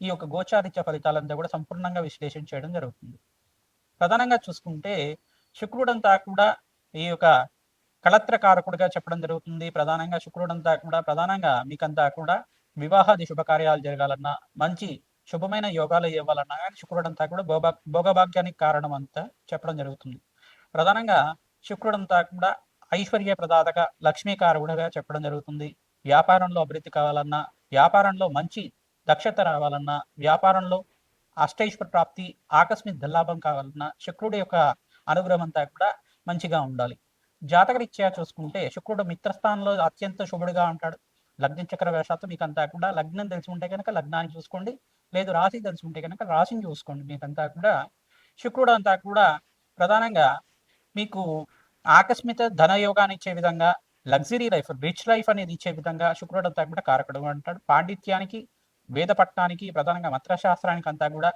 ఈ యొక్క గోచారిత్య ఫలితాలంతా కూడా సంపూర్ణంగా విశ్లేషణ చేయడం జరుగుతుంది. ప్రధానంగా చూసుకుంటే శుక్రుడంతా కూడా ఈ యొక్క కళత్రకారకుడిగా చెప్పడం జరుగుతుంది. ప్రధానంగా శుక్రుడంతా కూడా ప్రధానంగా మీకంతా కూడా వివాహాది శుభకార్యాలు జరగాలన్నా మంచి శుభమైన యోగాలు ఇవ్వాలన్నా కానీ శుక్రుడంతా కూడా భోగ భోగభాగ్యానికి కారణం అంతా చెప్పడం జరుగుతుంది. ప్రధానంగా శుక్రుడంతా కూడా ఐశ్వర్య ప్రదాతక లక్ష్మీకారకుడుగా చెప్పడం జరుగుతుంది. వ్యాపారంలో అభివృద్ధి కావాలన్నా వ్యాపారంలో మంచి దక్షత రావాలన్నా వ్యాపారంలో అష్టైశ్వర ప్రాప్తి ఆకస్మిక దల్లాభం కావాలన్నా శుక్రుడి యొక్క అనుగ్రహం అంతా కూడా మంచిగా ఉండాలి. జాతకరీత్యా చూసుకుంటే శుక్రుడు మిత్రస్థానంలో అత్యంత శుభుడిగా ఉంటాడు. లగ్న చక్ర వేషాత్తు మీకు అంతా కూడా లగ్నం తెలిసి ఉంటే కనుక లగ్నాన్ని చూసుకోండి. లేదు రాశి తెలిసి ఉంటే కనుక రాశిని చూసుకోండి. మీకంతా కూడా శుక్రుడు అంతా కూడా ప్రధానంగా మీకు ఆకస్మిక ధనయోగాన్ని ఇచ్చే విధంగా లగ్జరీ లైఫ్ రిచ్ లైఫ్ అనేది ఇచ్చే విధంగా శుక్రుడు అంతా కూడా కారకుడు అంటాడు. పాండిత్యానికి వేద పట్టణానికి ప్రధానంగా మంత్రశాస్త్రానికి అంతా కూడా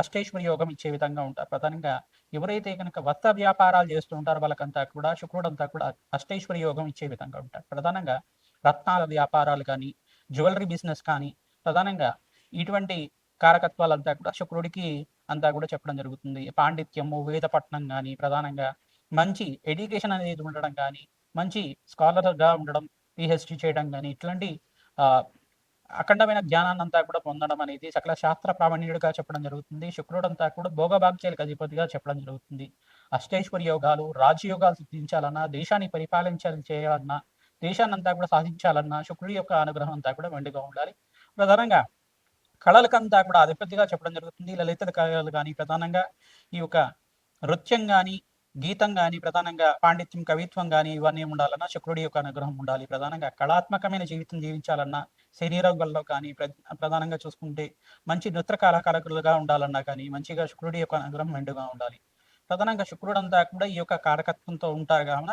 అష్టేశ్వరి యోగం ఇచ్చే విధంగా ఉంటారు. ప్రధానంగా ఎవరైతే కనుక వస్త్ర వ్యాపారాలు చేస్తూ ఉంటారో వాళ్ళకంతా కూడా శుక్రుడు అంతా కూడా అష్టేశ్వరి యోగం ఇచ్చే విధంగా ఉంటారు. ప్రధానంగా రత్నాల వ్యాపారాలు కానీ జ్యువెలరీ బిజినెస్ కానీ ప్రధానంగా ఇటువంటి కారకత్వాలంతా కూడా శుక్రుడికి అంతా కూడా చెప్పడం జరుగుతుంది. పాండిత్యము వేదపట్నం కానీ ప్రధానంగా మంచి ఎడ్యుకేషన్ అనేది ఉండడం కానీ మంచి స్కాలర్గా ఉండడం పిహెచ్డి చేయడం కానీ ఇట్లాంటి అఖండమైన జ్ఞానాన్ని అంతా కూడా పొందడం అనేది సకల శాస్త్ర ప్రామాణ్యుడిగా చెప్పడం జరుగుతుంది. శుక్రుడు అంతా కూడా భోగభాగ్యాలకు అధిపతిగా చెప్పడం జరుగుతుంది. అష్టేశ్వరి యోగాలు రాజయోగాలు సిద్ధించాలన్నా దేశాన్ని పరిపాలించాలి చేయాలన్నా దేశాన్ని అంతా కూడా సాధించాలన్నా శుక్రుడి యొక్క అనుగ్రహం అంతా కూడా వెండిగా ఉండాలి. ప్రధానంగా కళలకంతా కూడా అధిపతిగా చెప్పడం జరుగుతుంది. లలిత కళలు కానీ ప్రధానంగా ఈ యొక్క నృత్యం కానీ గీతం కానీ ప్రధానంగా పాండిత్యం కవిత్వం కానీ ఇవన్నీ ఉండాలన్నా శుక్రుడి యొక్క అనుగ్రహం ఉండాలి. ప్రధానంగా కళాత్మకమైన జీవితం జీవించాలన్నా శరీరంలో కానీ ప్రధానంగా చూసుకుంటే మంచి నృత్య కళాకారకులుగా ఉండాలన్నా కానీ మంచిగా శుక్రుడి యొక్క అనుగ్రహం మెండుగా ఉండాలి. ప్రధానంగా శుక్రుడు అంతా కూడా ఈ యొక్క కారకత్వంతో ఉంటారు కావున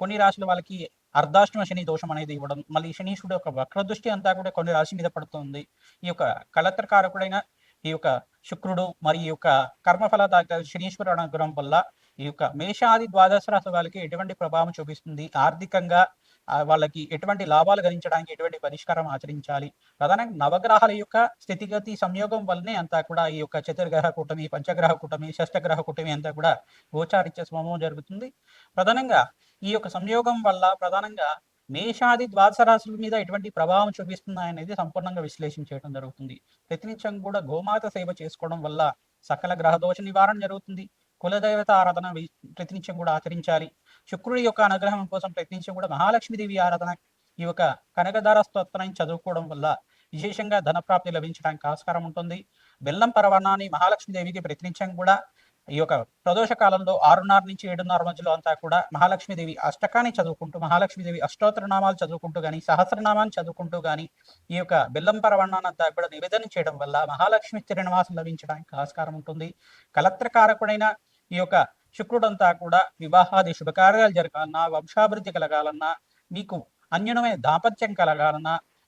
కొన్ని రాశుల వాళ్ళకి అర్ధాష్టమ శని దోషం అనేది ఇవ్వడం మళ్ళీ శనీశ్వరుడు యొక్క వక్ర దృష్టి అంతా కూడా కొన్ని రాశి మీద పడుతుంది. ఈ యొక్క కళత్రకారకుడైన ఈ యొక్క శుక్రుడు మరి ఈ యొక్క కర్మఫల శనీశ్వరు అనుగ్రహం వల్ల ఈ యొక్క మేషాది ద్వాదశ రాశి వాళ్ళకి ఎటువంటి ప్రభావం చూపిస్తుంది? ఆర్థికంగా వాళ్ళకి ఎటువంటి లాభాలు గణించడానికి ఎటువంటి పరిష్కారం ఆచరించాలి? ప్రధానంగా నవగ్రహాల యొక్క స్థితిగతి సంయోగం వల్లనే అంతా కూడా ఈ యొక్క చతుర్గ్రహ కూటమి పంచగ్రహ కూటమి షష్టగ్రహ కూటమి అంతా కూడా గోచారిత్య స్వమం జరుగుతుంది. ప్రధానంగా ఈ యొక్క సంయోగం వల్ల ప్రధానంగా మేషాది ద్వాదశ రాశుల మీద ఎటువంటి ప్రభావం చూపిస్తున్నాయనేది సంపూర్ణంగా విశ్లేషించడం జరుగుతుంది. ప్రతినిత్యం కూడా గోమాత సేవ చేసుకోవడం వల్ల సకల గ్రహదోష నివారణ జరుగుతుంది. కులదేవత ఆరాధన ప్రతినిత్యం కూడా ఆచరించాలి. శుక్రుడి యొక్క అనుగ్రహం కోసం ప్రయత్నించడం కూడా మహాలక్ష్మీదేవి ఆరాధన ఈ యొక్క కనకధార స్తోత్రాన్ని చదువుకోవడం వల్ల విశేషంగా ధనప్రాప్తి లభించడానికి ఆస్కారం ఉంటుంది. బెల్లం పరవణాన్ని మహాలక్ష్మీదేవికి ప్రయత్నించడం కూడా ఈ యొక్క ప్రదోష కాలంలో ఆరున్నర నుంచి ఏడున్నర మధ్యలో అంతా కూడా మహాలక్ష్మీదేవి అష్టకాన్ని చదువుకుంటూ మహాలక్ష్మీదేవి అష్టోత్తరనామాలు చదువుకుంటూ కానీ సహస్రనామాన్ని చదువుకుంటూ కానీ ఈ యొక్క బెల్లం పరవణాన్ని అంతా కూడా నివేదన చేయడం వల్ల మహాలక్ష్మి శ్రీనివాసం లభించడానికి ఆస్కారం ఉంటుంది. కలత్రకారకుడైన ఈ యొక్క శుక్రుడంతా కూడా వివాహాది శుభకార్యాలు జరగాలన్నా వంశాభివృద్ధి కలగాలన్నా మీకు అన్యునమైన దాంపత్యం కలగాలన్నా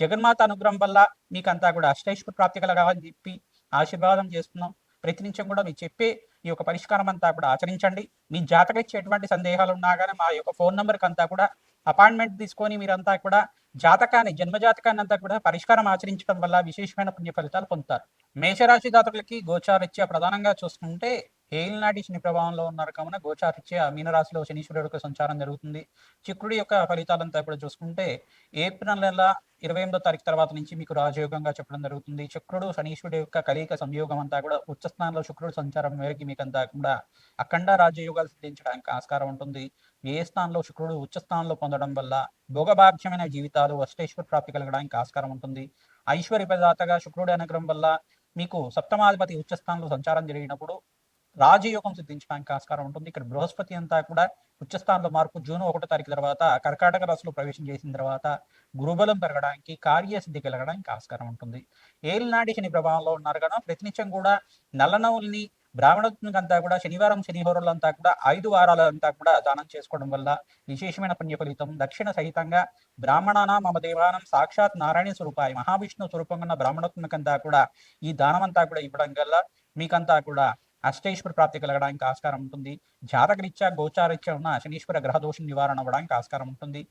జగన్మాత అనుగ్రహం వల్ల మీకంతా కూడా అష్టైశ్వర ప్రాప్తి కలగాలని చెప్పి ఆశీర్వాదం చేస్తున్నాం. ప్రతినిత్యం కూడా మీరు చెప్పే ఈ యొక్క పరిష్కారం అంతా కూడా ఆచరించండి. మీ జాతకరీత్యా ఎటువంటి సందేహాలు ఉన్నా కానీ మా యొక్క ఫోన్ నెంబర్కి అంతా కూడా అపాయింట్మెంట్ తీసుకొని మీరంతా కూడా జాతకాన్ని జన్మ జాతకాన్ని అంతా కూడా పరిష్కారం ఆచరించడం వల్ల విశేషమైన పుణ్య ఫలితాలు పొందుతారు. మేషరాశి జాతకులకి గోచారిత్య ప్రధానంగా చూసుకుంటే ఏలినాటి శని ప్రభావంలో ఉన్నారు కావున గోచారిత్య మీనరాశిలో శనీశ్వరుడు యొక్క సంచారం జరుగుతుంది. చిక్కుడు యొక్క ఫలితాలంతా కూడా చూసుకుంటే ఏప్రిల్ నెల ఇరవై ఎనిమిదో తారీఖు తర్వాత నుంచి మీకు రాజయోగంగా చెప్పడం జరుగుతుంది. శుక్రుడు శనీశ్వరుడు యొక్క కలయిక సంయోగం అంతా కూడా ఉచ్చ స్థానంలో శుక్రుడు సంచారం మేరకు మీకు అంతా కూడా అఖండ రాజయోగాలు సిద్ధించడానికి ఆస్కారం ఉంటుంది. ఏ స్థానంలో శుక్రుడు ఉచ్చ స్థానంలో పొందడం వల్ల భోగభాగ్యమైన జీవితాలు అష్టేశ్వర ప్రాప్తి కలగడానికి ఆస్కారం ఉంటుంది. ఐశ్వర్య ప్రదాతగా శుక్రుడి అనుగ్రహం వల్ల మీకు సప్తమాధిపతి ఉచ్చ స్థానంలో సంచారం జరిగినప్పుడు రాజయోగం సిద్ధించడానికి ఆస్కారం ఉంటుంది. ఇక్కడ బృహస్పతి అంతా కూడా ఉచ్చస్థానంలో మార్పు జూన్ ఒకటో తారీఖు తర్వాత కర్కాటక రాశిలో ప్రవేశం చేసిన తర్వాత గురుబలం పెరగడానికి కార్యసిద్ధి కలగడానికి ఆస్కారం ఉంటుంది. ఏలినాటి శని ప్రభావంలో ఉన్నారు కదా ప్రతినిత్యం కూడా నల్లనవుల్ని బ్రాహ్మణంతా కూడా శనివారం శనిహోరంలో అంతా కూడా ఐదు వారాలంతా కూడా దానం చేసుకోవడం వల్ల విశేషమైన పుణ్య ఫలితం. దక్షిణ సహితంగా బ్రాహ్మణాన మమ దేవానం సాక్షాత్ నారాయణ స్వరూపాయ. మహావిష్ణు స్వరూపంగా ఉన్న బ్రాహ్మణత్మకంతా కూడా ఈ దానం అంతా కూడా ఇవ్వడం వల్ల మీకంతా కూడా అష్టేశ్వర ప్రాప్తి కలగడానికి ఆస్కారం ఉంటుంది. జాతకరీత్యా గోచారీత్యా ఉన్న శనీశ్వర గ్రహదోషం నివారణ అవ్వడానికి ఆస్కారం ఉంటుంది.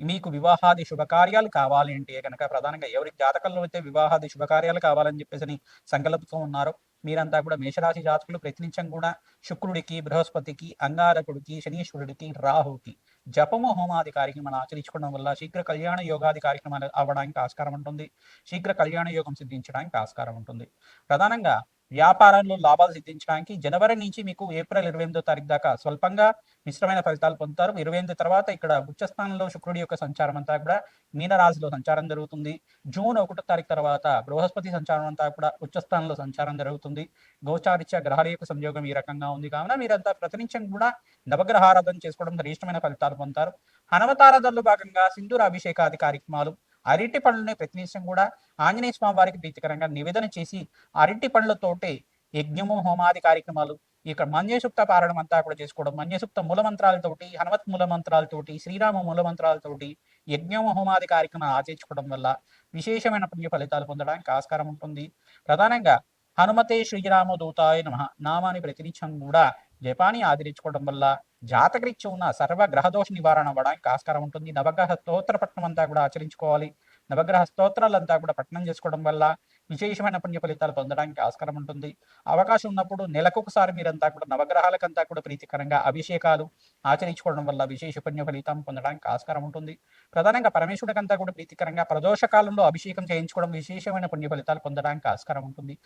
మీకు వివాహాది శుభకార్యాలు కావాలి అంటే కనుక ప్రధానంగా ఎవరి జాతకంలో అయితే వివాహాది శుభకార్యాలు కావాలని చెప్పేసి సంకల్పంతో ఉన్నారో మీరంతా కూడా మేషరాశి జాతకులు ప్రతినిత్యం కూడా శుక్రుడికి బృహస్పతికి అంగారకుడికి శనీశ్వరుడికి రాహుకి జపము హోమాది కార్యక్రమాలు ఆచరించుకోవడం వల్ల శీఘ్ర కళ్యాణ యోగాది కార్యక్రమాలు అవ్వడానికి ఆస్కారం ఉంటుంది. శీఘ్ర కళ్యాణ యోగం సిద్ధించడానికి ఆస్కారం ఉంటుంది. ప్రధానంగా వ్యాపారంలో లాభాలు సిద్ధించడానికి జనవరి నుంచి మీకు ఏప్రిల్ ఇరవై ఎనిమిదో తారీఖు దాకా స్వల్పంగా మిశ్రమైన ఫలితాలు పొందుతారు. ఇరవై ఎనిమిది తర్వాత ఇక్కడ ఉచ్చస్థానంలో శుక్రుడి యొక్క సంచారం అంతా కూడా మీనరాశిలో సంచారం జరుగుతుంది. జూన్ ఒకటో తారీఖు తర్వాత బృహస్పతి సంచారం అంతా కూడా ఉచ్చస్థానంలో సంచారం జరుగుతుంది. గోచారిత్య గ్రహాల యొక్క సంయోగం ఈ రకంగా ఉంది. కావున మీరంతా ప్రతినిత్యం కూడా నవగ్రహారాధన చేసుకోవడం శ్రేష్టమైన ఫలితాలు పొందుతారు. హనుమతారాధనలో భాగంగా సింధూర అభిషేకాది కార్యక్రమాలు అరటి పండ్లను ప్రతినిత్యం కూడా ఆంజనేయ స్వామి వారికి ప్రీతికరంగా నివేదన చేసి అరటి పండ్లతోటే యజ్ఞము హోమాది కార్యక్రమాలు ఇక్కడ మన్యసుక్త పారణం అంతా కూడా చేసుకోవడం మన్యసుక్త మూల మంత్రాలతోటి హనుమత్ మూల మంత్రాలతోటి శ్రీరామ మూల మంత్రాలతోటి యజ్ఞము హోమాది కార్యక్రమాలు ఆచరించుకోవడం వల్ల విశేషమైన పుణ్య ఫలితాలు పొందడానికి ఆస్కారం ఉంటుంది. ప్రధానంగా హనుమతే శ్రీరామ దూతాయ నమ నామాన్ని ప్రతినిత్యం కూడా జపాని ఆదరించుకోవడం వల్ల జాతకరీత్య ఉన్న సర్వ గ్రహదోష నివారణ అవ్వడానికి ఆస్కారం ఉంటుంది. నవగ్రహ స్తోత్ర పట్టణం అంతా కూడా ఆచరించుకోవాలి. నవగ్రహ స్తోత్రాలంతా కూడా పట్టణం చేసుకోవడం వల్ల విశేషమైన పుణ్య ఫలితాలు పొందడానికి ఆస్కారం ఉంటుంది. అవకాశం ఉన్నప్పుడు నెలకొకసారి మీరంతా కూడా నవగ్రహాలకంతా కూడా ప్రీతికరంగా అభిషేకాలు ఆచరించుకోవడం వల్ల విశేష పుణ్య ఫలితం పొందడానికి ఆస్కారం ఉంటుంది. ప్రధానంగా పరమేశ్వరుడికంతా కూడా ప్రీతికరంగా ప్రదోష కాలంలో అభిషేకం చేయించుకోవడం విశేషమైన పుణ్య ఫలితాలు పొందడానికి ఆస్కారం ఉంటుంది.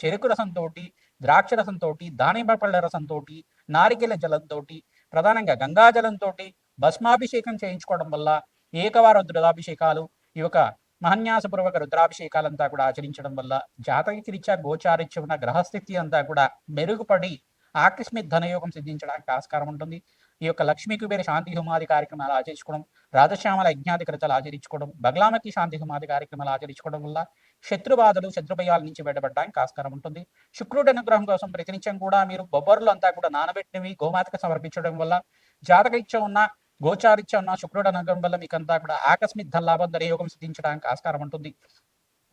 చెరుకు రసంతో ద్రాక్ష రసంతో దానిమ్మ పళ్ళ రసంతో నారికెల జలంతో ప్రధానంగా గంగాజలంతో భస్మాభిషేకం చేయించుకోవడం వల్ల ఏకవార రుద్రాభిషేకాలు ఈ యొక్క మహన్యాసపూర్వక రుద్రాభిషేకాలంతా కూడా ఆచరించడం వల్ల జాతక రీత్యా గోచారిత్య ఉన్న గ్రహస్థితి అంతా కూడా మెరుగుపడి ఆకస్మిక్ ధనయోగం సిద్ధించడానికి ఆస్కారం ఉంటుంది. ఈ యొక్క లక్ష్మీ కుబేర శాంతి హోమాది కార్యక్రమాలు ఆచరించుకోవడం రాజశ్యామల యజ్ఞాది కృతాలు ఆచరించుకోవడం బగ్లామతి శాంతి హోమాది కార్యక్రమాలు ఆచరించుకోవడం వల్ల శత్రుబాధలు శత్రుభయాల నుంచి బయటపడడానికి ఆస్కారం ఉంటుంది. శుక్రుడి అనుగ్రహం కోసం ప్రతినిత్యం కూడా మీరు బొబ్బర్లు అంతా కూడా నానబెట్టినవి గోమాతకు సమర్పించడం వల్ల జాతకరీత్యం ఉన్న గోచారిత్య ఉన్న శుక్రుడు నగరం వల్ల మీకంతా కూడా ఆకస్మిక్ ధనలాభం ధనయోగం సిద్ధించడానికి ఆస్కారం ఉంటుంది.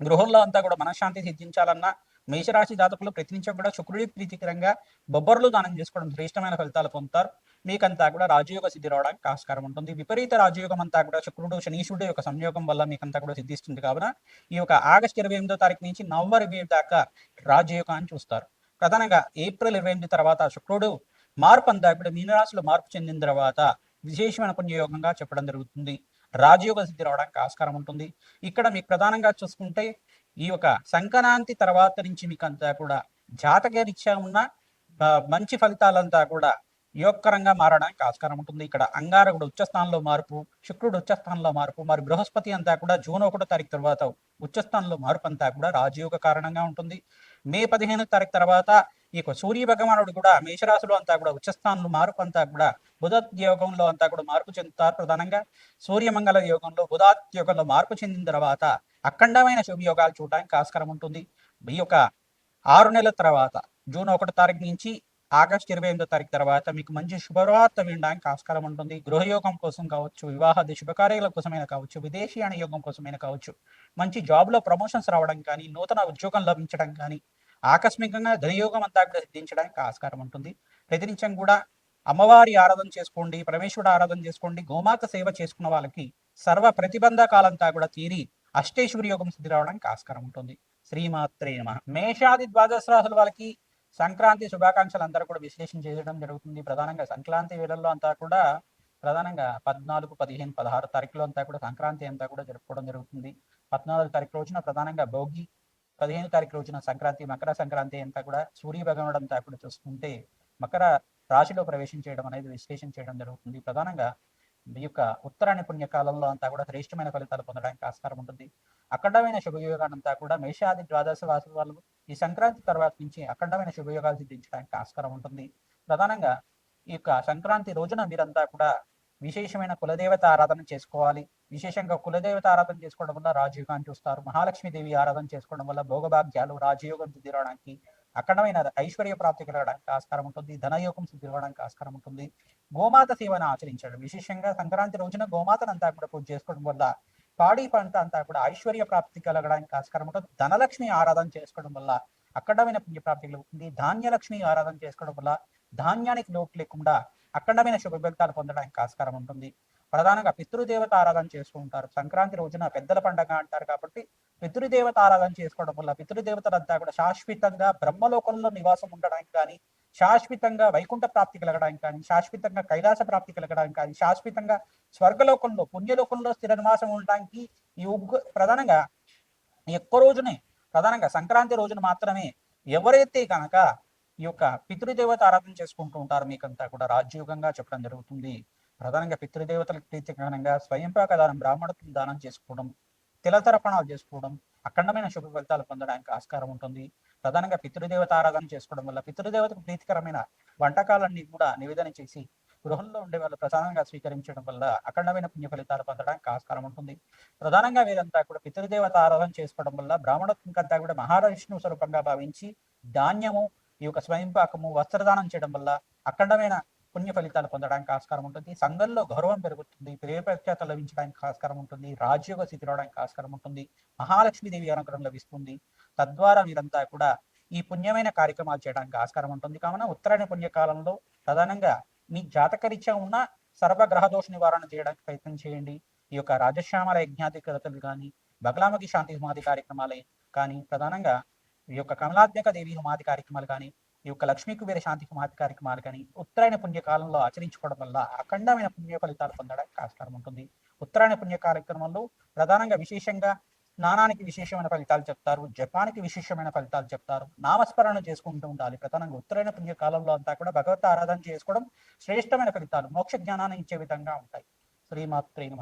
గృహంలో అంతా కూడా మనశ్శాంతి సిద్ధించాలన్నా మేషరాశి జాతకులు ప్రతినిత్యం కూడా శుక్రుడి ప్రీతికరంగా బొబ్బర్లు దానం చేసుకోవడం శ్రేష్టమైన ఫలితాలు పొందుతారు. మీకంతా కూడా రాజయోగ సిద్ధి రావడానికి ఆస్కారం ఉంటుంది. విపరీత రాజయోగం అంతా కూడా శుక్రుడు శనీశుడు యొక్క సంయోగం వల్ల మీకంతా కూడా సిద్ధిస్తుంది కావున ఈ యొక్క ఆగస్టు ఇరవై ఎనిమిదో తారీఖు నుంచి నవంబర్ ఇరవై దాకా రాజయోగాన్ని చూస్తారు. ప్రధానంగా ఏప్రిల్ ఇరవై ఎనిమిది తర్వాత శుక్రుడు మార్పు అంతా కూడా మీనరాశిలో మార్పు చెందిన తర్వాత విశేషమైన పుణ్యయోగంగా చెప్పడం జరుగుతుంది. రాజయోగ సిద్ధి రావడానికి ఆస్కారం ఉంటుంది. ఇక్కడ మీకు ప్రధానంగా చూసుకుంటే ఈ యొక్క సంక్రాంతి తర్వాత నుంచి మీకు అంతా కూడా జాతక రీత్యా ఉన్న మంచి ఫలితాలంతా కూడా యోగకరంగా మారడానికి ఆస్కారం ఉంటుంది. ఇక్కడ అంగారకుడు ఉచ్చస్థానంలో మార్పు శుక్రుడు ఉచ్చస్థానంలో మార్పు మరి బృహస్పతి అంతా కూడా జూన్ ఒకటో తారీఖు తర్వాత ఉచ్చస్థానంలో మార్పు అంతా కూడా రాజయోగ కారణంగా ఉంటుంది. మే పదిహేను తారీఖు తర్వాత ఈ సూర్య భగవానుడు కూడా మేషరాశిలో అంతా కూడా ఉచ్చస్థానంలో మార్పు అంతా కూడా బుధయోగంలో అంతా కూడా మార్పు చెందుతారు ప్రధానంగా. సూర్యమంగళ యోగంలో యోగంలో మార్పు చెందిన తర్వాత అఖండమైన శుభయోగాలు చూడడానికి ఆస్కారం ఉంటుంది. ఈ యొక్క ఆరు నెలల తర్వాత జూన్ ఒకటో తారీఖు నుంచి ఆగస్ట్ ఇరవై ఎనిమిదో తారీఖు తర్వాత మీకు మంచి శుభవార్త వినడానికి ఆస్కారం ఉంటుంది. గృహయోగం కోసం కావచ్చు వివాహాది శుభకార్యాల కోసమైనా కావచ్చు విదేశీయాన యోగం కోసమైనా కావచ్చు మంచి జాబ్లో ప్రమోషన్స్ రావడం కానీ నూతన ఉద్యోగం లభించడం కానీ ఆకస్మికంగా ధనయోగం అంతా కూడా సిద్ధించడానికి ఆస్కారం ఉంటుంది. ప్రతినిత్యం కూడా అమ్మవారి ఆరాధన చేసుకోండి పరమేశ్వరుడు ఆరాధన చేసుకోండి గోమాత సేవ చేసుకున్న వాళ్ళకి సర్వ ప్రతిబంధకాలంతా కూడా తీరి అష్టేశ్వరి యోగం సిద్ధి రావడానికి ఆస్కారం ఉంటుంది. శ్రీమాత్రే నమ. మేషాది ద్వాదశ రాసుల వాళ్ళకి సంక్రాంతి శుభాకాంక్షలు అందరూ కూడా విశ్లేషణ చేయడం జరుగుతుంది. ప్రధానంగా సంక్రాంతి వేళల్లో అంతా కూడా ప్రధానంగా పద్నాలుగు పదిహేను పదహారు తారీఖులో అంతా కూడా సంక్రాంతి అంతా కూడా జరుపుకోవడం జరుగుతుంది. పద్నాలుగు తారీఖు రోజున ప్రధానంగా భోగి పదిహేను తారీఖు రోజున సంక్రాంతి మకర సంక్రాంతి అంతా కూడా సూర్య భగవానుడు అంతా కూడా చూసుకుంటే మకర రాశిలో ప్రవేశం చేయడం అనేది విశ్లేషణ చేయడం జరుగుతుంది. ప్రధానంగా ఈ యొక్క ఉత్తరాయణ పుణ్యకాలంలో అంతా కూడా శ్రేష్టమైన ఫలితాలు పొందడానికి ఆస్కారం ఉంటుంది. అఖండమైన శుభయోగానంతా కూడా మేషాది ద్వాదశ వాసు వాళ్ళు ఈ సంక్రాంతి తర్వాత నుంచి అఖండమైన శుభయోగాలు సిద్ధించడానికి ఆస్కారం ఉంటుంది. ప్రధానంగా ఈ యొక్క సంక్రాంతి రోజున మీరంతా కూడా విశేషమైన కులదేవత ఆరాధన చేసుకోవాలి. విశేషంగా కులదేవత ఆరాధన చేసుకోవడం వల్ల రాజయోగాన్ని చూస్తారు మహాలక్ష్మీదేవి ఆరాధన చేసుకోవడం వల్ల భోగభాగ్యాలు రాజయోగం తీరడానికి అఖండమైన ఐశ్వర్య ప్రాప్తి కలగడానికి ఆస్కారం ఉంటుంది. ధనయోగం సిద్ధిరవడానికి ఆస్కారం ఉంటుంది. గోమాత సేవను ఆచరించడం విశేషంగా సంక్రాంతి రోజున గోమాతను అంతా కూడా పూజ చేసుకోవడం వల్ల పాడి పంట అంతా కూడా ఐశ్వర్య ప్రాప్తి కలగడానికి ఆస్కారం ఉంటుంది. ధనలక్ష్మి ఆరాధన చేసుకోవడం వల్ల అఖండమైన పుణ్యప్రాప్తి కలుగుతుంది. ధాన్యలక్ష్మి ఆరాధన చేసుకోవడం వల్ల ధాన్యానికి లోటు లేకుండా అఖండమైన శుభ పొందడానికి ఆస్కారం ఉంటుంది. ప్రధానంగా పితృదేవత ఆరాధన చేసుకుంటారు సంక్రాంతి రోజున పెద్దల పండగ అంటారు కాబట్టి పితృదేవత ఆరాధన చేసుకోవడం వల్ల పితృదేవతలంతా కూడా శాశ్వతంగా బ్రహ్మలోకంలో నివాసం ఉండడానికి కానీ శాశ్వతంగా వైకుంఠ ప్రాప్తి కలగడానికి కానీ శాశ్వతంగా కైలాస ప్రాప్తి కలగడానికి కానీ శాశ్వతంగా స్వర్గలోకంలో పుణ్యలోకంలో స్థిర నివాసం ఉండడానికి ఈ ఉగ్గు ప్రధానంగా ఎక్కువ రోజునే ప్రధానంగా సంక్రాంతి రోజున మాత్రమే ఎవరైతే కనుక ఈ యొక్క పితృదేవత ఆరాధన చేసుకుంటూ ఉంటారు. మీకంతా కూడా రాజ్యోగంగా చెప్పడం జరుగుతుంది. ప్రధానంగా పితృదేవతలకు ప్రీతికరంగా స్వయంపాక దానం బ్రాహ్మణత్వం దానం చేసుకోవడం తిలతర్పణాలు చేసుకోవడం అఖండమైన శుభ ఫలితాలు పొందడానికి ఆస్కారం ఉంటుంది. ప్రధానంగా పితృదేవత ఆరాధన చేసుకోవడం వల్ల పితృదేవతకు ప్రీతికరమైన వంటకాలన్నీ కూడా నివేదన చేసి గృహంలో ఉండే వాళ్ళు ప్రధానంగా స్వీకరించడం వల్ల అఖండమైన పుణ్య ఫలితాలు పొందడానికి ఆస్కారం ఉంటుంది. ప్రధానంగా వీరంతా కూడా పితృదేవత ఆరాధన చేసుకోవడం వల్ల బ్రాహ్మణత్వం కంతా కూడా మహావిష్ణువు స్వరూపంగా భావించి ధాన్యము ఈ యొక్క స్వయంపాకము వస్త్రదానం చేయడం వల్ల అఖండమైన పుణ్య ఫలితాలు పొందడానికి ఆస్కారం ఉంటుంది. సంఘంలో గౌరవం పెరుగుతుంది. ప్రేమ ప్రఖ్యాత లభించడానికి ఆస్కారం ఉంటుంది. రాజ్యోగ స్థితి రావడానికి ఆస్కారం ఉంటుంది. మహాలక్ష్మీదేవి అనుగ్రహం లభిస్తుంది. తద్వారా మీరంతా కూడా ఈ పుణ్యమైన కార్యక్రమాలు చేయడానికి ఆస్కారం ఉంటుంది. కావున ఉత్తరాయణ పుణ్యకాలంలో ప్రధానంగా మీ జాతకరీత్యా ఉన్న సర్వగ్రహ దోష నివారణ చేయడానికి ప్రయత్నం చేయండి. ఈ యొక్క రాజశ్యామల యజ్ఞాధికతలు కానీ బగలామకి శాంతి సమాధి కార్యక్రమాలే కానీ ప్రధానంగా ఈ యొక్క కమలాత్మక దేవి హోమాది కార్యక్రమాలు కానీ ఈ యొక్క లక్ష్మీ కుబేర శాంతి హోమాది కార్యక్రమాలు కానీ ఉత్తరాయణ పుణ్యకాలంలో ఆచరించుకోవడం వల్ల అఖండమైన పుణ్య ఫలితాలు పొందడానికి ఆస్కారం ఉంటుంది. ఉత్తరాయణ పుణ్య కార్యక్రమంలో ప్రధానంగా విశేషంగా స్నానానికి విశేషమైన ఫలితాలు చెప్తారు జపానికి విశేషమైన ఫలితాలు చెప్తారు నామస్మరణ చేసుకుంటూ ఉండాలి. ప్రధానంగా ఉత్తరాయణ పుణ్యకాలంలో అంతా కూడా భగవత్ ఆరాధన చేసుకోవడం శ్రేష్టమైన ఫలితాలు మోక్ష జ్ఞానాన్ని ఇచ్చే విధంగా ఉంటాయి. శ్రీమాత్రే నమ.